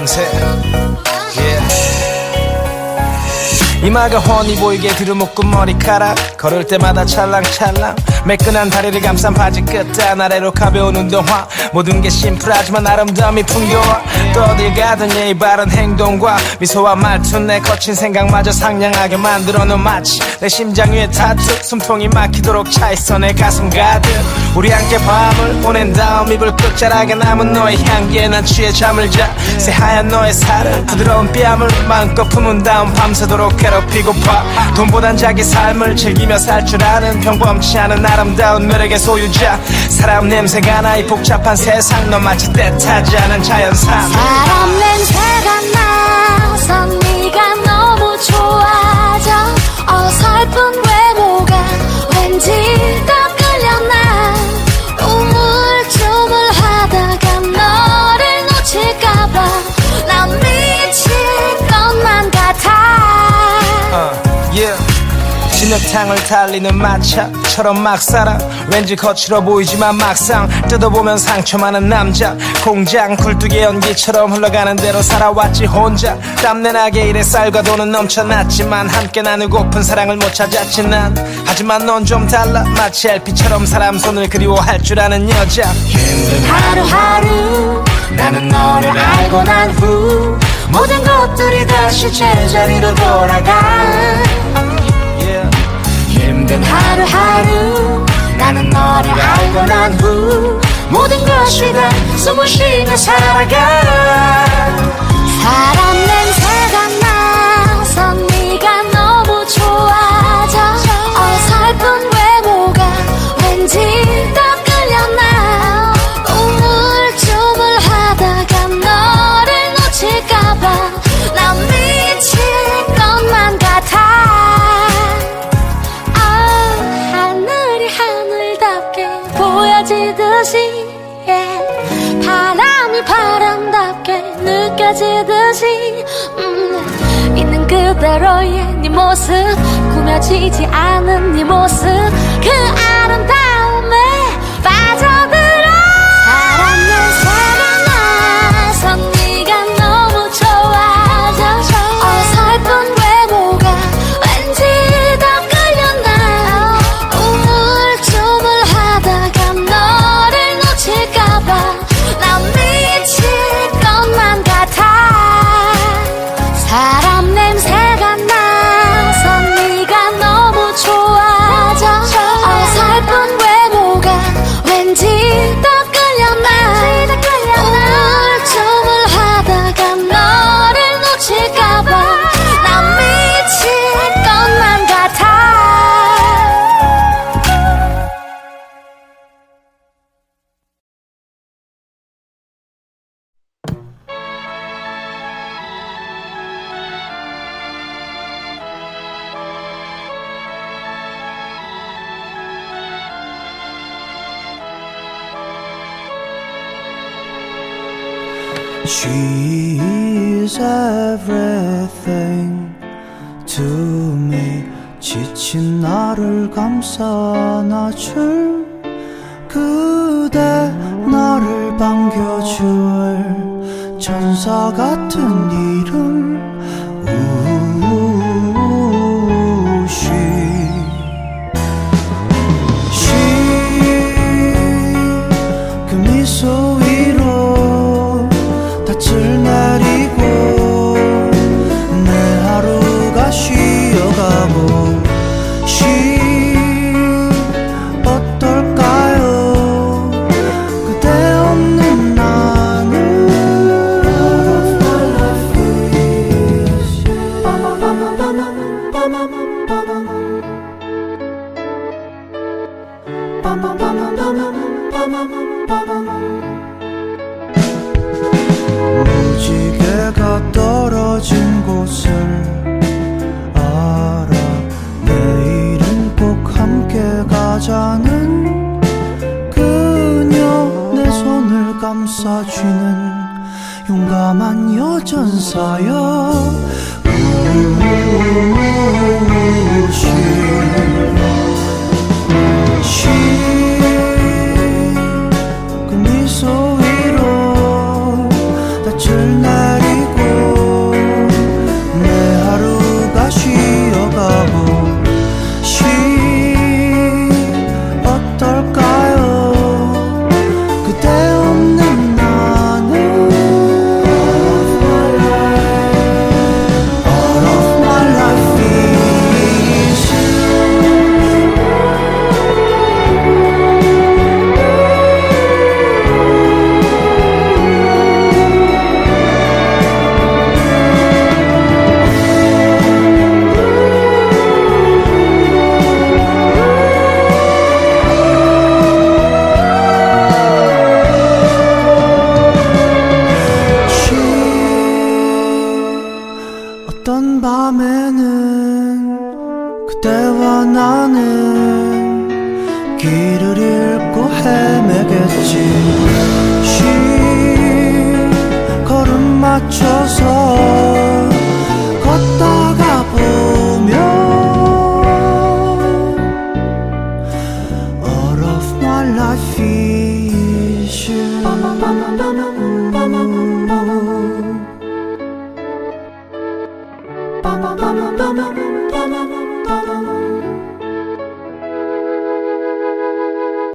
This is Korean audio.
냄새 yeah. 이마가 훤히 보이게 들어묶은 머리카락 걸을 때마다 찰랑찰랑 매끈한 다리를 감싼 바지 끝단 아래로 가벼운 운동화. 모든 게 심플하지만 아름다움이 풍겨와 또 어딜 가든 예의 바른 행동과 미소와 말투 내 거친 생각마저 상냥하게 만들어 놓은 마치 내 심장 위에 타투 숨통이 막히도록 차있어 내 가슴 가득. 우리 함께 밤을 보낸 다음 이불 끝자락에 남은 너의 향기에 난 취해 잠을 자. 새하얀 너의 살을 부드러운 뺨을 마음껏 품은 다음 밤새도록 괴롭히고파. 돈보단 자기 삶을 즐기며 살 줄 아는 평범치 않은 아름다운 매력의 소유자. 사람 냄새가 나이 복잡한 세상 넌 마치 때타지 않은 자연산. 사람 진흙탕을 달리는 마차처럼 막 살아. 왠지 거칠어 보이지만 막상 뜯어보면 상처 많은 남자. 공장 굴뚝의 연기처럼 흘러가는 대로 살아왔지 혼자. 땀내나게 일에 쌀과 돈은 넘쳐났지만 함께 나누고픈 사랑을 못 찾았지 난. 하지만 넌 좀 달라. 마치 LP처럼 사람 손을 그리워할 줄 아는 여자. 하루하루 나는 너를 알고 난 후 모든 것들이 다시 제자리로 돌아가 알고 난 후 모든 것이 다 숨을 쉬며 살아가 사람 바람답게 느껴지듯이 음, 있는 그대로의 네 모습 꾸며지지 않은 네 모습. 그 아름다움 She's everything to me. 지친 나를 감싸 안아줄 그대 나를 반겨줄 천사 같은 이름 무지개가 떨어진 곳을 알아. 내일은 꼭 함께 가자는 그녀. 내 손을 감싸주는 용감한 여전사여 그미 어떤 밤에는 그대와 나는 길을 잃고 헤매겠지. 쉴 걸음 맞춰서 걷다가 보면 All of my life is you. mama.